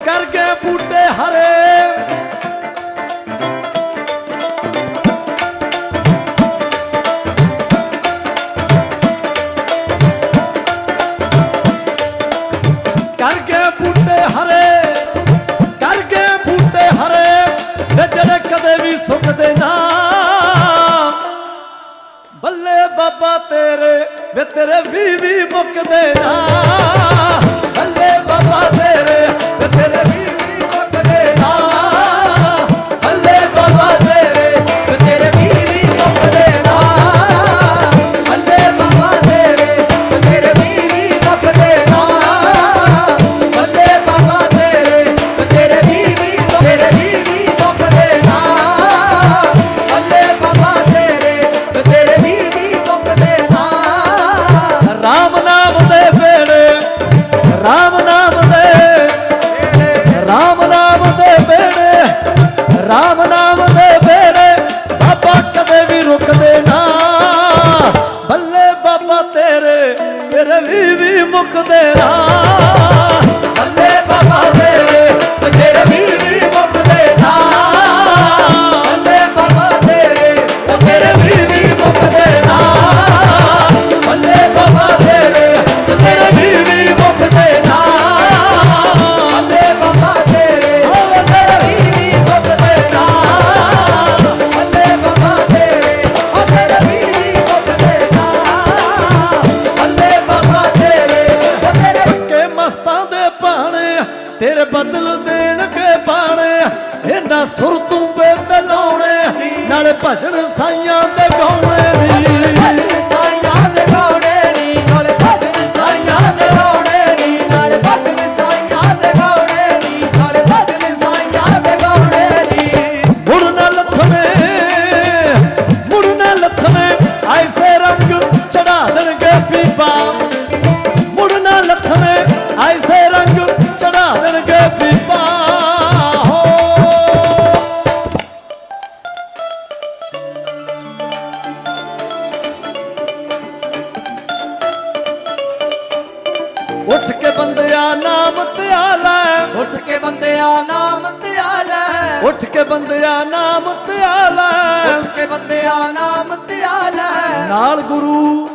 ਕਰ ਗਏ ਬੂਟੇ ਹਰੇ। ਕਰ ਬੂਟੇ ਹਰੇ ਕਰ ਬੂਟੇ ਹਰੇ, ਤੇ ਜਿਹੜੇ ਕਦੇ ਵੀ ਸੁੱਕਦੇ ਨਾ। ਬੱਲੇ ਬਾਬਾ ਤੇਰੇ, ਵੇ ਤੇਰੇ ਰਾਮ ਨਾਮ ਦੇ ਵੇੜੇ ਬਾਬਾ ਕਦੇ ਵੀ ਰੁਕਦੇ ਨਾ। ਬੱਲੇ ਬਾਬਾ ਤੇਰੇ ਤੇਰੇ ਵੀ ਵੀ ਮੁੱਕਦੇ ਨਾ। ਬੱਲੇ ਬਾਬਾ ਭਜਨ ਸਾਈਆਂ ਦੇ ਗਾਉਣੇ ਉੱਠ ਕੇ ਬੰਦਿਆ ਨਾਮ ਧਿਆਲਾ ਉੱਠ ਕੇ ਬੰਦਿਆ ਨਾਮ ਧਿਆਲੇ ਉੱਠ ਕੇ ਬੰਦਿਆ ਨਾਮ ਧਿਆਲਾ ਉੱਠ ਕੇ ਬੰਦਿਆ ਨਾਮ ਧਿਆਲੇ ਨਾਲ ਗੁਰੂ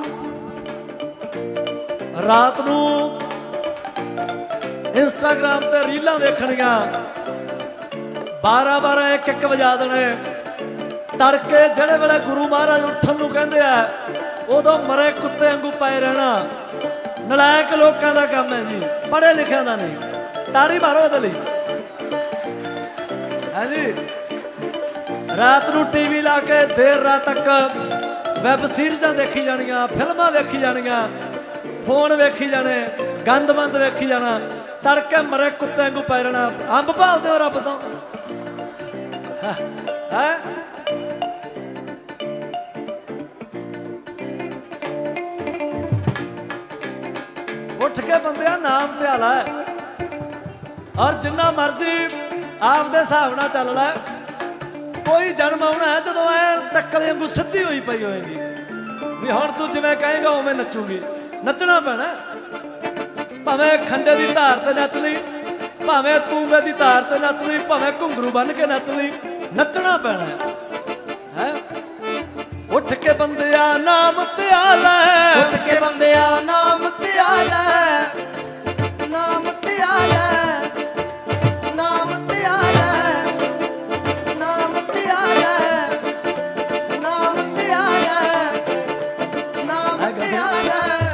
ਰਾਤ ਨੂੰ ਇੰਸਟਾਗ੍ਰam ਤੇ ਰੀਲਾਂ ਵੇਖਣੀਆਂ। 12 12 1 1 ਵਜਾ ਦੇਣੇ। ਤੜਕੇ ਜਿਹੜੇ ਵੇਲੇ ਗੁਰੂ ਮਹਾਰਾਜ ਉੱਠਣ ਨੂੰ ਕਹਿੰਦੇ ਆ ਉਦੋਂ ਮਰੇ ਕੁੱਤੇ ਵਾਂਗੂ ਪਏ ਰਹਿਣਾ। ਨਲਾਇਕ ਲੋਕਾਂ ਦਾ ਕੰਮ ਹੈ ਜੀ, ਪੜ੍ਹੇ ਲਿਖਿਆਂ ਦਾ ਨਹੀਂ, ਤਾੜੀ ਮਾਰੋ ਉਹਦੇ ਲਈ। ਹਾਂਜੀ। ਰਾਤ ਨੂੰ ਟੀਵੀ ਲਾ ਕੇ ਦੇਰ ਰਾਤ ਤੱਕ ਵੈਬ ਸੀਰੀਜ਼ਾਂ ਦੇਖੀ ਜਾਣੀਆਂ, ਫਿਲਮਾਂ ਵੇਖੀ ਜਾਣੀਆਂ, ਫੋਨ ਵੇਖੀ ਜਾਣੇ ਗੰਦਮੰਦ ਵੇਖੀ ਜਾਣਾ, ਤੜਕੇ ਮਰੇ ਕੁੱਤੇ ਵਾਂਗੂ ਪੈ ਰਹਿਣਾ, ਅੰਬ ਭਾਲਦੇ ਹੋ ਰੱਬ ਤੋਂ। ਹੈ? ਉੱਠ ਕੇ ਬੰਦਿਆ ਨਾਮ ਤੇ ਆਲਾ ਔਰ ਜਿੰਨਾ ਮਰਜ਼ੀ ਆਪਦੇ ਹਿਸਾਬ ਨਾਲ ਚੱਲ ਲੈ। ਕੋਈ ਜਨਮ ਆਉਣਾ ਹੈ ਜਦੋਂ ਐ ਤੱਕਲੇ ਵਾਂਗੂ ਸਿੱਧੀ ਹੋਈ ਪਈ ਹੋਏਗੀ। ਵੀ ਹੁਣ ਤੂੰ ਜਿਵੇਂ ਕਹੇਗਾ ਉਵੇਂ ਨੱਚੂਗੀ। ਨੱਚਣਾ ਪੈਣਾ ਭਾਵੇਂ ਖੰਡੇ ਦੀ ਧਾਰ ਤੇ ਨੱਚ ਲਈ, ਭਾਵੇਂ ਤੂੰਬੇ ਦੀ ਧਾਰ ਤੇ ਨੱਚ ਲਈ, ਭਾਵੇਂ ਘੁੰਗਰੂ ਬੰਨ ਕੇ ਨੱਚ ਲਈ, ਨੱਚਣਾ ਪੈਣਾ ਹੈ। ਉੱਠ ਕੇ ਬੰਦਿਆ ਨਾਮ ਧਿਆਲਾ ਉੱਠ ਕੇ ਨਾਮ ਧਿਆਲੇ